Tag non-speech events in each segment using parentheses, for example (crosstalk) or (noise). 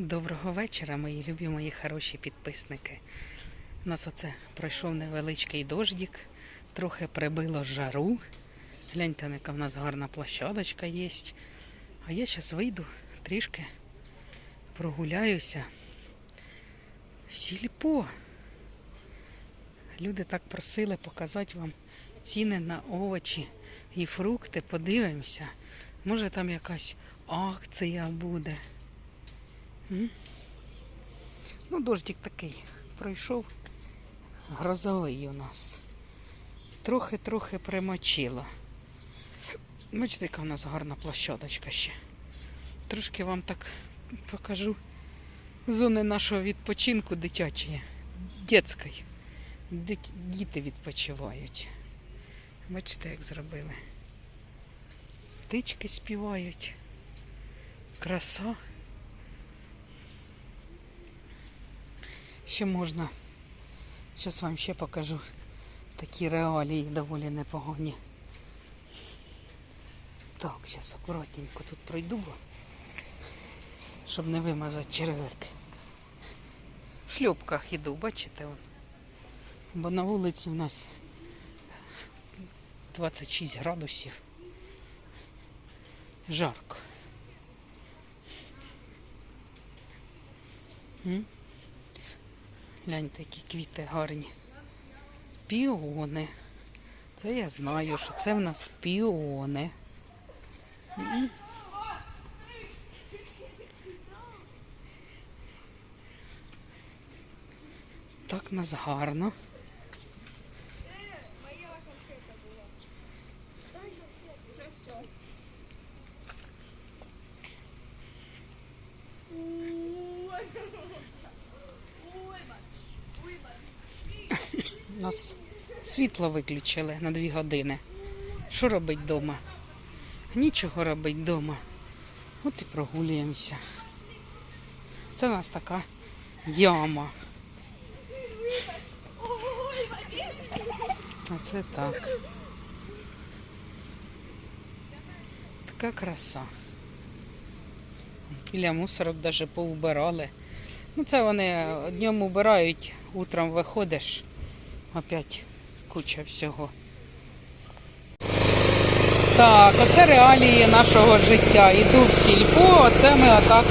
Доброго вечора, мої любі, хороші підписники. У нас оце пройшов невеличкий дождик, трохи прибило жару. Гляньте, яка в нас гарна площадочка є. А я зараз вийду трішки прогуляюся. Сільпо. Люди так просили показати вам ціни на овочі і фрукти. Подивимося. Може там якась акція буде. Ну, дождик такий пройшов. Грозовий у нас. Трохи-трохи примочило. Бачите, яка у нас гарна площадочка ще. Трошки вам так покажу зони нашого відпочинку дитячої, дитячої. Діти відпочивають. Бачите, як зробили. Птички співають. Краса. Ще можна. Зараз вам ще покажу такі реалії доволі непогані. Так, зараз акуратненько тут пройду, бо щоб не вимазати черевики. В шльопках іду, бачите? Он. Бо на вулиці в нас 26 градусів. Жарко. М? Гляньте, які квіти гарні. Піони. Це я знаю, що це в нас піони. Так нас гарно. У нас світло виключили на дві години. Що робить вдома? Нічого робить вдома. От і прогулюємося. Це у нас така яма. А це так. Така краса. Біля мусорок навіть поубирали. Ну, це вони днем убирають, утром виходиш, опять куча всього. Так, оце реалії нашого життя. Іду в сільпо, оце ми отак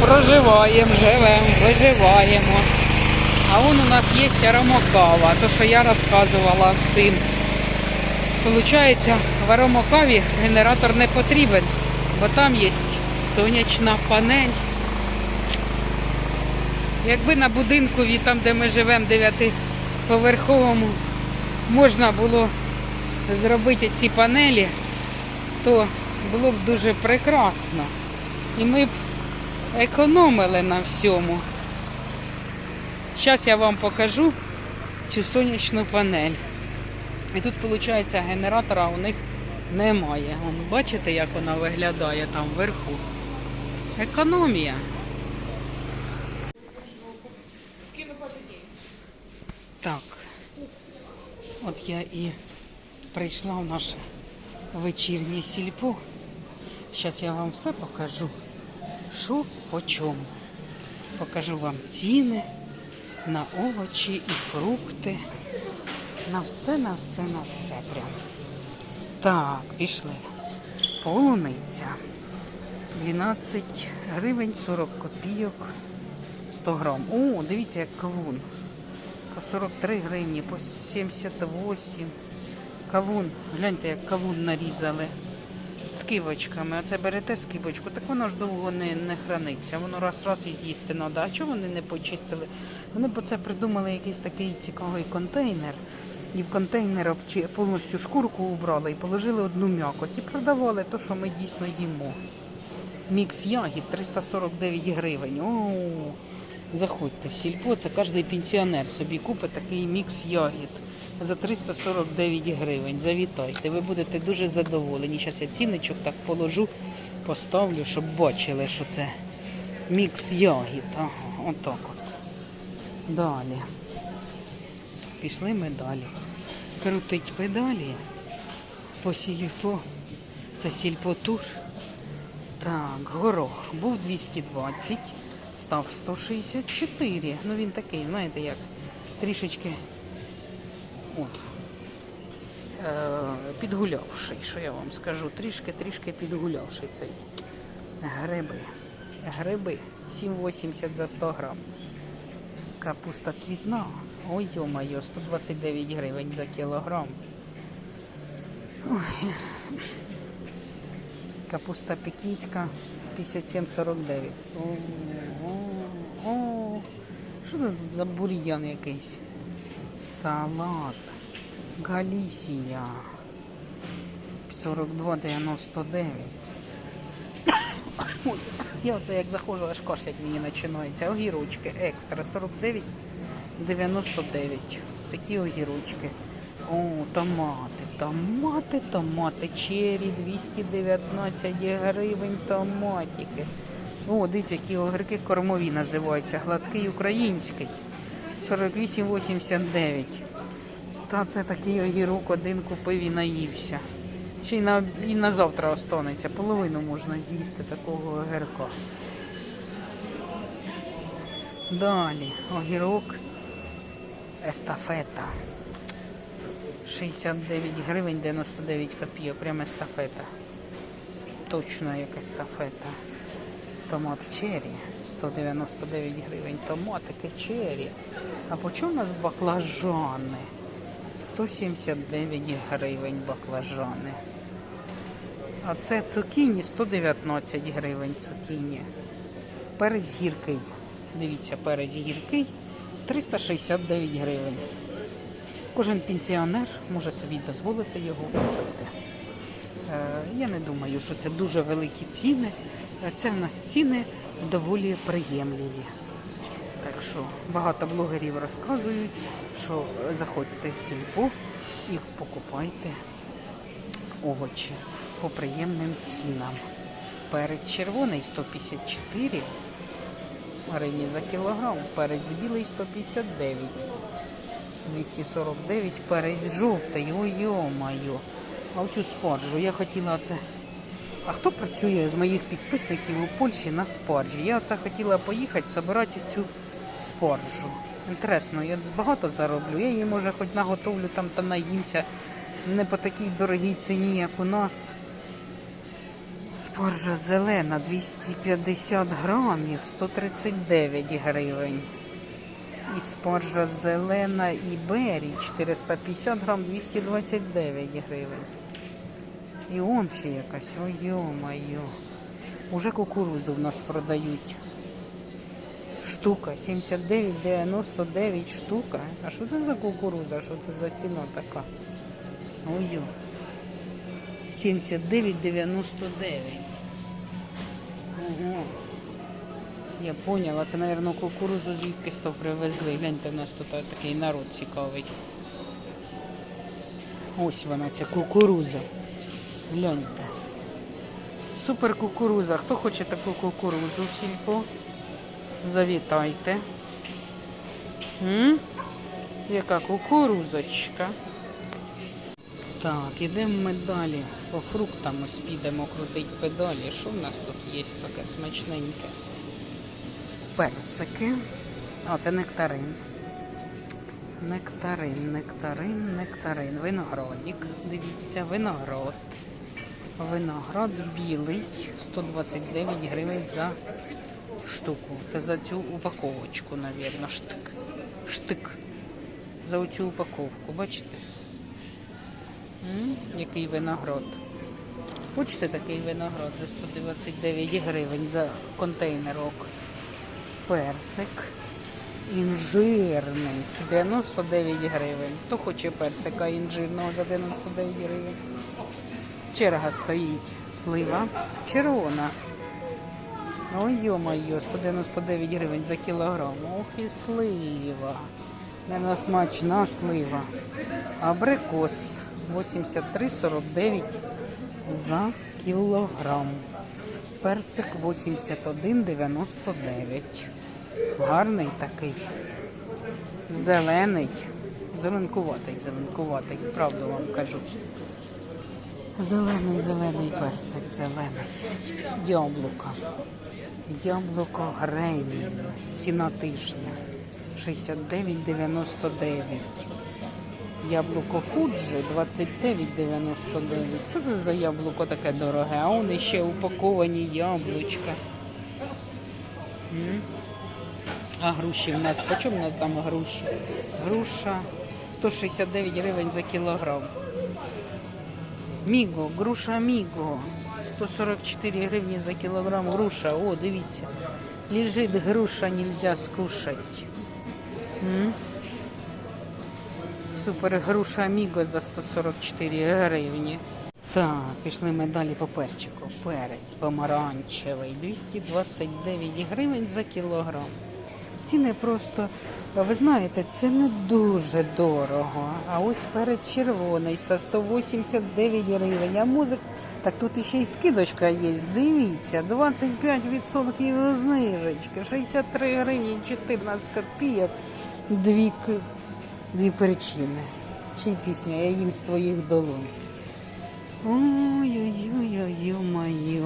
проживаємо, живемо, виживаємо. А вон у нас є сяромокава, то що я розказувала всім. Получається, в аромокаві генератор не потрібен, бо там є сонячна панель. Якби на будинкові, там де ми живемо, дев'ятиповерховому, можна було зробити ці панелі, то було б дуже прекрасно. І ми б економили на всьому. Зараз я вам покажу цю сонячну панель. І тут, виходить, генератора у них немає. Вон, бачите, як вона виглядає там вверху. Економія. Так. От я і прийшла в наше вечірнє сільпо. Зараз я вам все покажу. Що по чому. Покажу вам ціни на овочі і фрукти. На все, на все, на все прям. Так, пішли. Полуниця. 12 гривень 40 копійок 100 грам. О, дивіться, як кавун. По 43 гривні, по 78. Кавун. Гляньте, як кавун нарізали. З кивочками. Оце берете скибочку, так воно ж довго не, не храниться. Воно раз-раз і з'їсти треба. А вони не почистили? Вони б це придумали якийсь такий цікавий контейнер. І в контейнер повністю шкурку убрали і положили одну м'якоть. І продавали те, що ми дійсно їмо. Мікс ягід 349 гривень. О, заходьте в сільпо, це кожен пенсіонер собі купить такий мікс ягід за 349 гривень. Завітайте, ви будете дуже задоволені. Зараз я цінничок так положу, поставлю, щоб бачили, що це мікс ягід. Отак от. Далі. Пішли ми далі. Крутить педалі. По сільпо. Це сільпотуш. Так, горох був 220, став 164. Ну він такий, знаєте як, трішечки от, е, підгулявший, що я вам скажу, трішки-трішки підгулявший цей. Гриби. Гриби 7,80 за 100 грам. Капуста цвітна. Ой, йо-моє, 129 гривень за кілограм. Ой. Капуста пекінська 57,49. Що це за бур'ян якийсь? Салат. Галісія. 42,99. (coughs) Ой, Я оце як заходжу, аж кашлять мені починається. Огірочки екстра 49,99. Такі огірочки. О, томати, томати, томати, чері 219 гривень томатики. О, дивіться, які огірки кормові називаються. Гладкий український. 48,89. Та це такий огірок один купив і наївся. Ще й на, і на завтра останеться. Половину можна з'їсти такого огірка. Далі огірок естафета. 69 гривень 99 копійок. Прямо естафета. Точно як естафета. Томат черрі 199 гривень. Томатики черрі. А по чому у нас баклажани? 179 гривень баклажани. А це цукіні 119 гривень цукіні. Перець гіркий. Дивіться, перець гіркий 369 гривень. Кожен пенсіонер може собі дозволити його купити. Е, Я не думаю, що це дуже великі ціни. Це в нас ціни доволі приємливі. Так що багато блогерів розказують, що заходьте в сільпо і покупайте овочі по приємним цінам. Перець червоний 154 гривні за кілограм, перець білий 159, 249, перець жовтий, ой йо-моє. А оцю спаржу я хотіла це. А хто працює з моїх підписників у Польщі на спаржі? Я оце хотіла поїхати збирати цю спаржу. Інтересно, я багато зароблю. Я її може хоч наготовлю там та наїмся. Не по такій дорогій ціні, як у нас. Спаржа зелена 250 грамів, 139 гривень. І спаржа зелена і бері 450 грам 229 гривень. І он ще якась, ой йо-моє. Уже кукурузу в нас продають. Штука 79,99 штука. А що це за кукуруза? Що це за ціна така? Ой. йо. 79,99. Ого. Я поняла, це, мабуть, кукурузу звідкись то привезли. Гляньте, в нас тут такий народ цікавий. Ось вона, ця кукуруза. Гляньте. Супер кукуруза. Хто хоче таку кукурузу сільпо? Завітайте. М? Яка кукурузочка. Так, ідемо ми далі. По фруктам ось підемо крутить педалі. Що в нас тут є таке смачненьке? Персики. А, це нектарин. Нектарин, нектарин, нектарин. Виноградик. Дивіться, виноград. Виноград білий. 129 гривень за штуку. Це за цю упаковочку, мабуть. Штик. Штик. За оцю упаковку, бачите? М? Який виноград. Хочете такий виноград за 129 гривень за контейнерок. Персик. Інжирний 99 гривень. Хто хоче персика інжирного за 99 гривень? Черга стоїть. Слива червона. Ой, йо-моє, 199 гривень за кілограм. Ох і слива. Наверно, смачна слива. Абрикос 83,49 за кілограм. Персик 81,99. Гарний такий. Зелений. Зеленкуватий, зеленкуватий, правду вам кажу. Зелений, зелений персик, зелений. Яблука. Яблуко грейні. Ціна тижня. 69,99. Яблуко Фуджи 29,99. Що це за яблуко таке дороге? А вони ще упаковані яблучка. А груші в нас, по чому у нас там груші? Груша 169 гривень за кілограм. Міго, груша Міго. 144 гривні за кілограм груша. О, дивіться. Лежить груша, нельзя скушать. М? Супер груша Міго за 144 гривні. Так, пішли ми далі по перчику. Перець помаранчевий 229 гривень за кілограм. Ціни просто, ви знаєте, це не дуже дорого. А ось перець червоний за 189 гривень. А музик, так тут іще й скидочка є. Дивіться, 25% знижечки, 63 гривні 14 копійок. Дві, дві перчини. Ще й пісня, я їм з твоїх долонь. Ой-ой-ой-ой-ой-моє.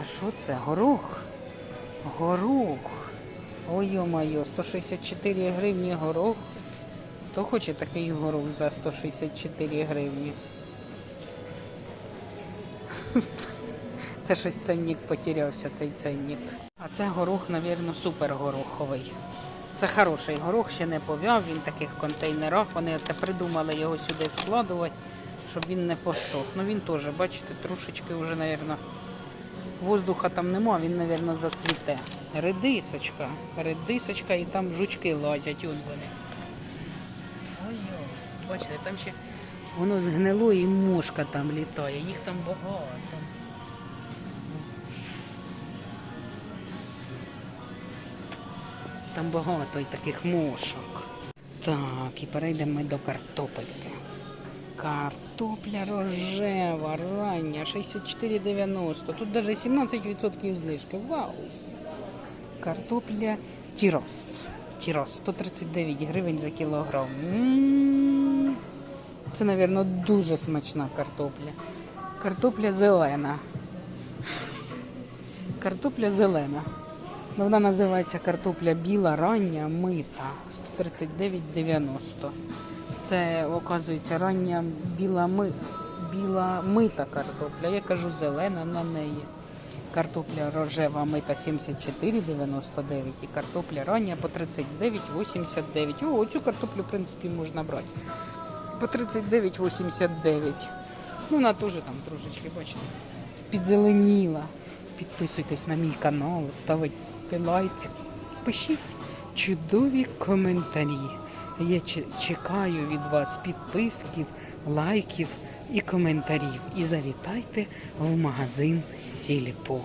А що це? Горох? Горох. Ой-ой-моє, 164 гривні горох. Хто хоче такий горох за 164 гривні? (laughs) Це щось ценник потерявся, цей ценник. А це горох, мабуть, супер гороховий. Це хороший горох, ще не пов'яв, він в таких контейнерах. Вони це придумали його сюди складувати, щоб він не посох. Ну він теж, бачите, трошечки вже, мабуть, воздуха там нема, він, мабуть, зацвіте. Редисочка, редисочка і там жучки лазять, он вони. Ой, бачите, там ще воно згнило і мошка там літає, їх там багато. Там багато і таких мошок. Так, і перейдемо ми до картопельки. Картопля рожева, рання, 64,90. Тут навіть 17% знижки. Вау! Картопля Тірос. Тірос 139 гривень за кілограм. Це, мабуть, дуже смачна картопля. Картопля зелена. Картопля зелена. Ну, Вона називається картопля біла, рання, мита. 139,90. Це, оказується, рання біла, ми... біла мита картопля. Я кажу зелена на неї. Картопля рожева мита 74,99 і картопля рання по 39,89. О, цю картоплю, в принципі, можна брати. По 39,89. Ну, вона теж там трошечки, бачите, підзеленіла. Підписуйтесь на мій канал, ставте лайки, пишіть чудові коментарі. Я чекаю від вас підписків, лайків і коментарів. І завітайте в магазин Сільпо.